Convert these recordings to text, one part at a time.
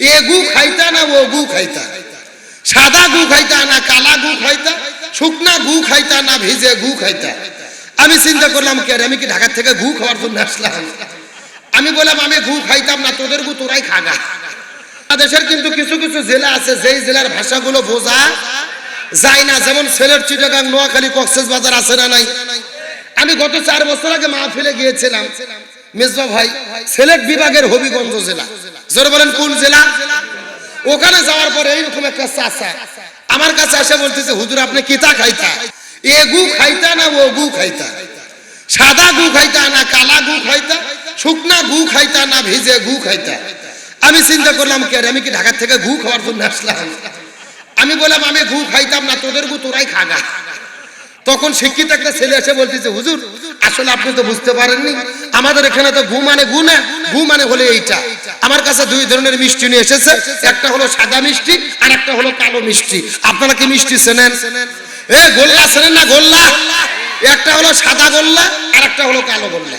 এ গু খাইতা না ও গু খাইতা? সাদা গু খাইতা না কালা গু খাইতা? শুকনা গু খাইতা না ভিজে গু খাইতা? আমি চিন্তা করলাম, কে আমি কি ঢাকার থেকে গু খাওয়ার জন্য আসলাম? আমি বললাম, আমি গু খাইতাম না, তোদের গু তোরাই খাগা। দেশের কিন্তু কিছু কিছু জেলা আছে, যেই জেলার ভাষাগুলো বোঝা যায় না। যেমন সেলের চিটাগাং, নোয়াখালী কক্সেস বাজার আছে না নাই? আমি গত চার বছর আগে মাহফিলে গিয়েছিলাম। মেজবা ভাই, সিলেট বিভাগের হবিগঞ্জ জেলা। জোরে বলেন, কোন জেলা? ওখানে যাওয়ার পরে এইরকম একটা চাষা আমার কাছে এসে বলতেছে, হুজুর, আপনি কিতা খাইতা? এ গু খাইতা না ও গু খাইতা? সাদা গু খাইতা না কালা গু খাইতা? শুকনা গু খাইতা না ভিজে গু খাইতা? আমি চিন্তা করলাম, কে আমি কি ঢাকার থেকে গু খাওয়ার জন্য আসলাম? আমি বললাম, আমি গু খাইতাম না, তোদের গু তোরাই খাগা। তখন শিক্ষিত একটা ছেলে এসে বলতেছে, হুজুর আসলে আপনি তো বুঝতে পারেননি। আমাদের এখানে তো গু মানে গু না গু মানে হলো এইটা। আমার কাছে দুই ধরনের মিষ্টি নিয়ে এসেছে। একটা হলো সাদা মিষ্টি আর একটা হলো কালো মিষ্টি। আপনারা কি মিষ্টি চেনেন? এ, গোল্লা চেনেন না গোল্লা? একটা হলো সাদা গোল্লা আর একটা হলো কালো গোল্লা।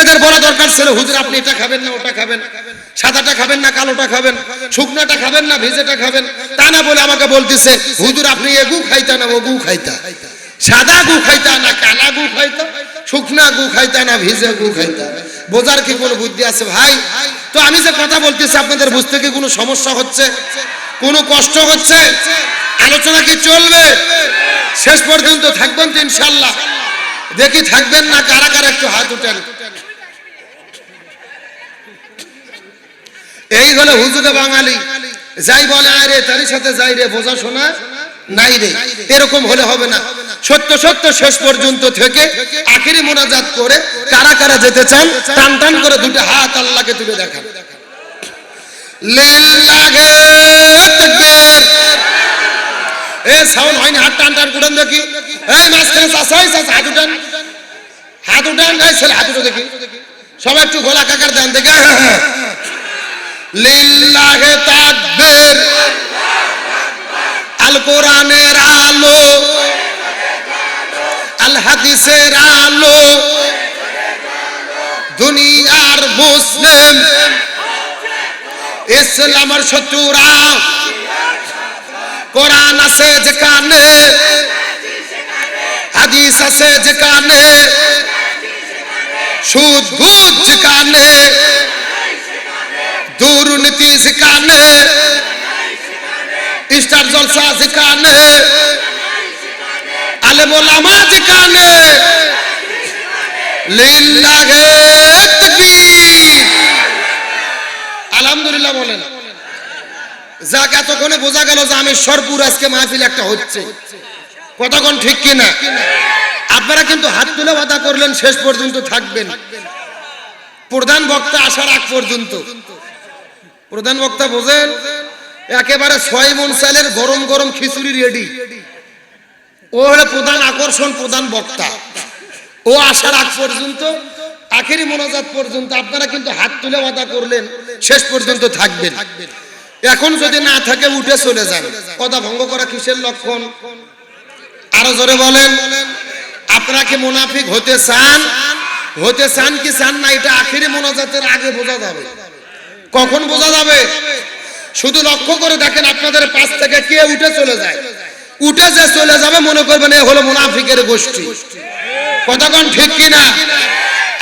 এদের বড় দরকার ছিল, হুজুর, আপনি এটা খাবেন না, ওটা খাবেন। সাদাটা খাবেন না, কালোটা খাবেন। শুকনাটা খাবেন না, ভেজেটা খাবেন। তা না বলে আমাকে বলতেছে, হুজুর, আপনি এ গু খাইতা না ও গু খাইতা? সাদা গু খাইতা না কালা গু খাইতা? শুকনা গু খাইতা না ভিজে গু খাইতা। বোঝার কি কোনো বুদ্ধি আছে ভাই? তো আমি যে কথা বলতেছি, আপনাদের বুঝতে কি কোনো সমস্যা হচ্ছে? কোনো কষ্ট হচ্ছে? আলোচনা কি চলবে? শেষ পর্যন্ত থাকবেন তো ইনশাল্লাহ দেখি থাকবেন না কারা কারা একটু হাত উঠেন। এই হলো হুজুরে বাঙালি। যাই বলে আরে তারই সাথে যাই রে বোঝা শোনা নাই রে। এরকম হলে হবে না। সত্য সত্য শেষ পর্যন্ত থেকে আখেরি মোনাজাত করে কারা কারা যেতে চান টান টান করে দুটো হাত আল্লাহকে তুলে দেখান। দেখি। দেখি। সবাই একটু কাকার দেখে হ্যাঁ, হ্যাঁ। আলো আল হাদিসের আলো দুনিয়ার মুসলিম, ইসলামের শত্রুরা, কোরআন আছে যেখানে, হাদিস আছে যেখানে, সুদ ঘুষ যেখানে, দুর্নীতি যেখানে স্টার জলসা যেখানে আলেম ওলামা যেখানে আলহামদুলিল্লাহ বলেন। বোঝা গেল যে আমি সরপুর, আজকে মাহফিল একটা হচ্ছে। কতক্ষণ ঠিক আপনারা কিন্তু হাত তুলে বাধা করলেন শেষ পর্যন্ত থাকবেন। প্রধান বক্তা আসার আগ পর্যন্ত। প্রধান বক্তা বোঝেন, একেবারে ছয় মন চালের গরম গরম খিচুড়ি রেডি ও হলো প্রধান আকর্ষণ, প্রধান বক্তা। ও আসার আগ পর্যন্ত, আখেরি মোনাজাত পর্যন্ত আপনারা কিন্তু হাত তুলে বাধা করলেন, শেষ পর্যন্ত থাকবেন। এখন যদি না থাকে, উঠে চলে যান। কথা ভঙ্গ করা কিসের লক্ষণ? আরও জোরে বলেন। আপনারা কি মুনাফিক হতে চান? হতে চান কি চান না, এটা আখেরি মোনাজাতের আগে বোঝা যাবে। কখন বোঝা যাবে? শুধু লক্ষ্য করে দেখেন আপনাদের পাশ থেকে কে উঠে চলে যায়। উঠে যে চলে যাবে, মনে করবেন এ হলো মুনাফিকের গোষ্ঠী। কতক্ষণ ঠিক কিনা?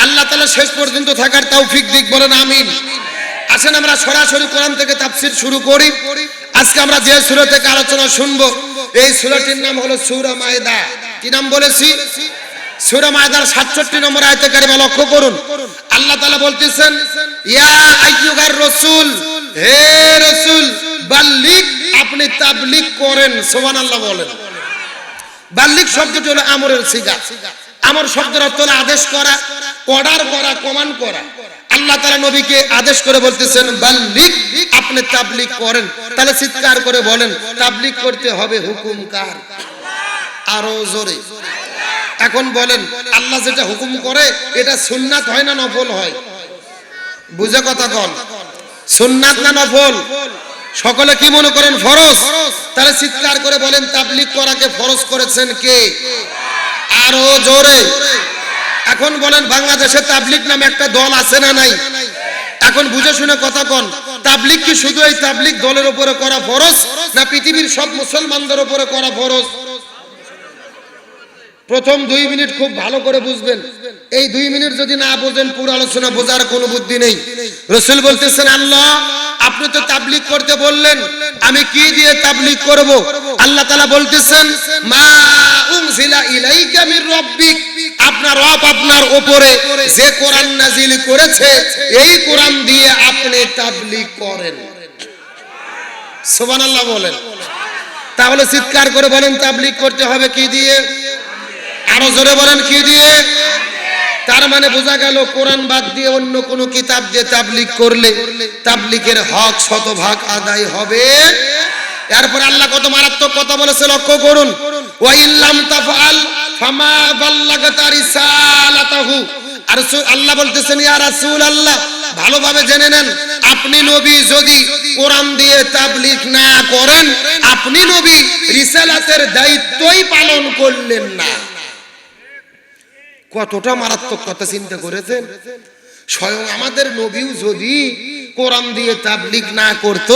আল্লাহ তালা শেষ পর্যন্ত থাকার তৌফিক দিক বলেন, আমিন। আসেন আমরা সরাসরি কোরআন থেকে তাফসির শুরু করি। আজকে আমরা যে সুরা থেকে আলোচনা শুনব, এই সুরাটির নাম হলো সুরা মায়দা। কি নাম বলেছি? সুরা মায়দার সাতষট্টি নম্বর আয়তে কারিমা লক্ষ্য করুন। আল্লাহ তালা বলতেছেন, ইয়া আইয়ুগার রসুল, হে রসুল বাল্লিক আপনি তাবলিক করেন সোমান আল্লাহ বলেন। বাল্লিক শব্দটি হলো আমরের সিগা। আমর শব্দের অর্থ হলো আদেশ করা অর্ডার করা কমান্ড করা। আল্লাহ তালা নবীকে আদেশ করে বলতেছেন, বাল্লিক, আপনি তাবলিক করেন। তাহলে চিৎকার করে বলেন তাবলিক করতে হবে হুকুম কার? আরও জোরে। এখন বলেন, আল্লাহ যেটা হুকুম করে, এটা সুন্নাত হয় না নফল হয়? বুঝে কথা কন সুন্নাত না নফল? সকলে কি মনে করেন ফরজ? তাহলে চিৎকার করে বলেন তাবলিক করাকে ফরজ করেছেন কে? আরও জোরে। এখন বলেন বাংলাদেশে তাবলিক নামে একটা দল আছে না নাই? এখন বুঝে শুনে কথা কন তাবলিগ কি শুধু এই তাবলিগ দলের উপরে করা ফরজ না পৃথিবীর সব মুসলমানদের উপরে করা ফরজ? প্রথম দুই মিনিট খুব ভালো করে বুঝবেন। এই দুই মিনিট যদি না বোঝেন পুরো আলোচনা বোঝার কোনো বুদ্ধি নেই। রসুল বলতেছেন আল্লাহ আপনি তো তাবলিগ করতে বললেন, আমি কি দিয়ে তাবলিগ করব? আল্লাহ তাআলা বলতেছেন, মা আপনার রব আপনার যে কোরআন নাজিল করেছে, এই কোরআন দিয়ে আপনি তাবলিগ করেন। বলেন। তাহলে চিৎকার করে বলেন, তাবলিগ করতে হবে কি দিয়ে? আরও জোরে বলেন, কি দিয়ে? তার মানে বোঝা গেল কোরআন বাদ দিয়ে অন্য কোন কিতাব দিয়ে তাবলিগ করলে তাবলিগের হক শতভাগ আদায় হবে। এরপর আল্লাহ কত মারাত্মক কথা বলেছে লক্ষ্য করুন। ওয়া ইল্লাম তাফআল ফামা রিসালাতাহু। আর আল্লাহ বলতেছেন, ইয়া রাসূল আল্লাহ ভালোভাবে জেনে নেন, আপনি নবী যদি কোরআন দিয়ে তাবলিগ না করেন, আপনি নবী রিসালাতের দায়িত্বই পালন করলেন না। কতটা মারাত্মক কথা চিন্তা করেছেন? স্বয়ং আমাদের নবীও যদি কোরআন দিয়ে তাবলিগ না করত,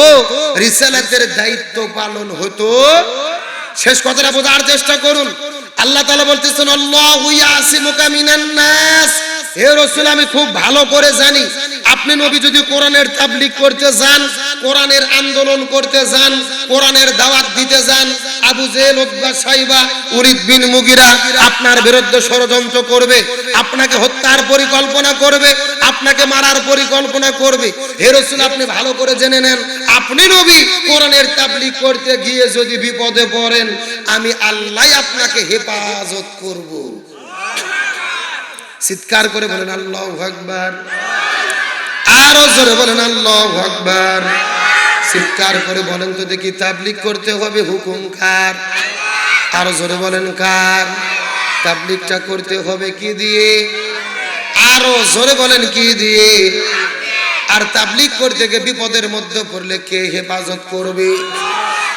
রিসালাতের দায়িত্ব পালন হতো। শেষ কথাটা বোঝার চেষ্টা করুন। আল্লাহ তাআলা বলতেছেন, আল্লাহু ইয়াসিমুকা মিনান নাস। হে রাসূল, আমি খুব ভালো করে জানি। আপনি নবী যদি কোরআনের তাবলিগ করতে যান, কোরআনের আন্দোলন করতে যান, কোরআনের দাওয়াত দিতে যান আবু উতবা সাইবা, উরিদ বিন মুগিরা আপনার বিরুদ্ধে ষড়যন্ত্র করবে, আপনাকে হত্যার পরিকল্পনা করবে, আপনাকে মারার পরিকল্পনা করবে। আপনি ভালো করে জেনে নেন, আপনি নবী কোরআনের করতে গিয়ে যদি বিপদে পড়েন, আমি আল্লাহ আপনাকে হেফাজত করব। চিৎকার করে বলেন, আল্লাহ আকবার। আরও জোরে বলেন, আল্লাহ আকবার। চিৎকার করে বলেন তো দেখি তাবলিগ করতে হবে, হুকুম কার? আরও জোরে বলেন কার? তাবলিগটা করতে হবে কি দিয়ে? আরও জোরে বলেন কি দিয়ে? আর তাবলিগ করতে গিয়ে বিপদের মধ্যে পড়লে কে হেফাজত করবে?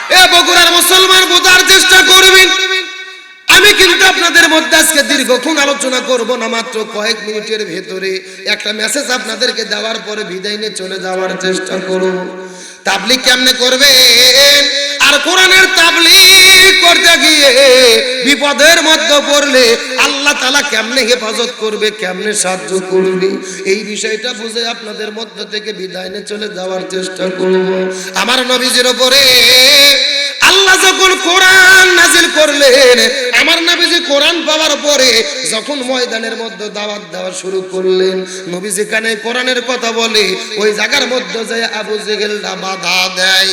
এ বগুড়ার মুসলমান বোঝার চেষ্টা করবেন। আমি কিন্তু আপনাদের মধ্যে আজকে দীর্ঘক্ষণ আলোচনা করব না মাত্র কয়েক মিনিটের ভেতরে। একটা মেসেজ আপনাদেরকে দেওয়ার পরে বিদায় নিয়ে চলে যাওয়ার চেষ্টা করব। তাবলিগ কেমনে করবেন আর কোরআনের তাবলিগ করতে গিয়ে বিপদের মধ্যে পড়লে আল্লাহ তালা কেমনে হেফাজত করবে, কেমনে সাহায্য করবে? এই বিষয়টা বুঝে আপনাদের মধ্য থেকে বিদায় নিয়ে চলে যাওয়ার চেষ্টা করব। আমার নবীজির ওপরে আল্লাহ যখন কোরআন নাজিল করলেন, আমার নবীজি কোরআন পাওয়ার পরে যখন ময়দানের মধ্যে দাওয়াত দেওয়া শুরু করলেন নবী যেখানে কোরআনের কথা বলে, ওই জায়গার মধ্যে যায় আবু জেহেলরা বাধা দেয়।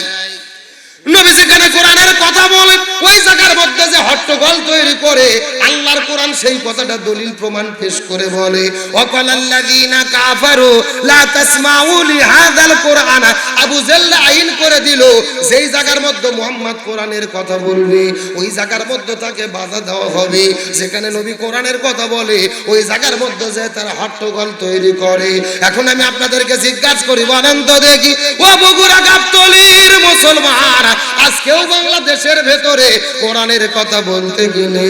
নবী যেখানে কোরআনের কথা বলে ওই জায়গার মধ্যে যে হট্টগোল তৈরি করে সেই কথাটা দলিল প্রমাণ পেশ করে বলে ওয়াকালাল্লাযীনা কাফারু করে দিল, যেই জায়গার মধ্যে মুহাম্মদ কোরআনের কথা বলবে, ওই জায়গার মধ্যে তাকে বাধা দেওয়া হবে। যেখানে নবী কোরআনের কথা বলে, ওই জায়গার মধ্যে যে তারা হট্টগোল তৈরি করে। এখন আমি আপনাদেরকে জিজ্ঞাসা করি, বলেন তো দেখি, ও বগুড়া গাবতলির মুসলমান, আজকেও বাংলাদেশের ভেতরে কোরআনের কথা বলতে গেলে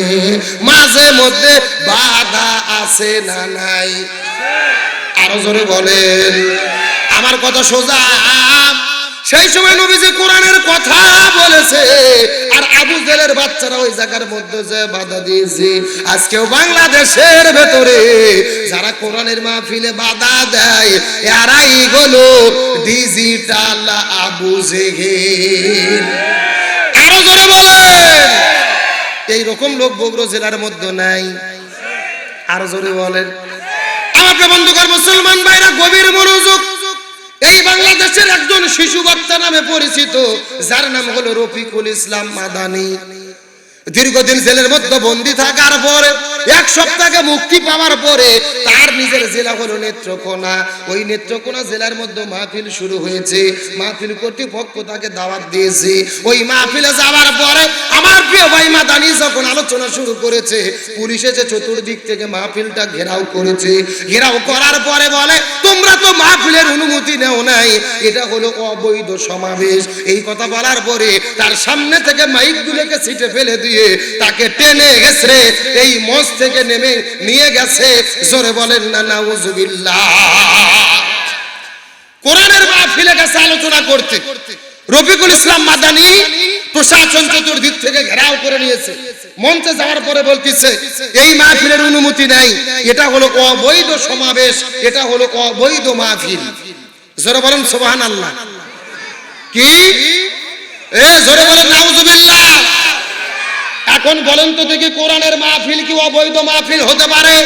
মাঝে মধ্যে বাধা আছে না নাই? আরও জোরে বলেন, আমার কথা সোজা। সেই সময় নবীজি কোরআনের কথা বলেছে, আর আবু জেলের বাচ্চারা ওই জায়গার মধ্যে যে বাধা দিয়েছে, আজকেও বাংলাদেশের ভেতরে যারা কোরআনের মাহফিলে বাধা দেয়, এরাই হলো ডিজিটাল আবু জেহেল। আরও জোরে বলেন। এই রকম লোক বগুড়া জেলার মধ্যে নাই। আর জোরে বলেন। আমাকে বন্ধুকার মুসলমান ভাইরা, গভীর মনোযোগ। এই বাংলাদেশের একজন শিশু বাচ্চা নামে পরিচিত, যার নাম হলো রফিকুল ইসলাম মাদানি। দীর্ঘদিন জেলের মধ্যে বন্দী থাকার পরে এক সপ্তাহে মুক্তি পাওয়ার পরে তার নিজের জেলা হলো নেত্রকোনা। ওই নেত্রকোনা জেলার মধ্যে মাহফিল শুরু হয়েছে। মাহফিল কর্তৃপক্ষ তাকে দাওয়াত দিয়েছে। ওই মাহফিলে যাওয়ার পরে আমার প্রিয় ভাই মাদানি যখন আলোচনা শুরু করেছে, পুলিশ এসে চতুর্দিক থেকে মাহফিলটা ঘেরাও করেছে, ঘেরাও করার পরে বলে, তোমরা তো মাহফিলের অনুমতি নেও নাই। এটা হলো অবৈধ সমাবেশ। এই কথা বলার পরে তার সামনে থেকে মাইক মাইকগুলোকে সিটে ফেলে দিয়ে তাকে টেনে গেছে এই মঞ্চ থেকে নেমে নিয়ে গেছে। জোরে বলেন, না, নাউজুবিল্লাহ। কোরআনের মাহফিলে গেছে আলোচনা করতে। রফিকুল ইসলাম মাদানি প্রশাসন চতুর্দিক থেকে ঘেরাও করে নিয়েছে। মঞ্চে যাওয়ার পরে বলতেছে, এই মাহফিলের অনুমতি নাই। এটা হলো অবৈধ সমাবেশ, এটা হলো অবৈধ মাহফিল। জোরে বলেন সোবাহান আল্লাহ কি? এ, জোরে বলেন, নাউজুবিল্লাহ। এখন বলেন তো দেখি কোরআনের মাহফিল কি অবৈধ মাহফিল হতে পারে?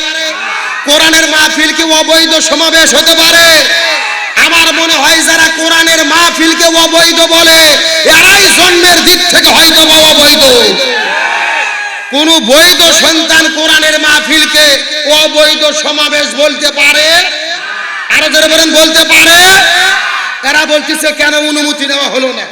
কোরআনের মাহফিল কি অবৈধ সমাবেশ হতে পারে? আমার মনে হয় যারা কোরআনের মাহফিলকে অবৈধ বলে, এরাই জন্মের দিক থেকে হয়তো অবৈধ। কোন বৈধ সন্তান কোরআনের মাহফিলকে অবৈধ সমাবেশ বলতে পারে? আরও যারা বলেন, বলতে পারে? এরা বলতেছে, কেন অনুমতি নেওয়া হলো না?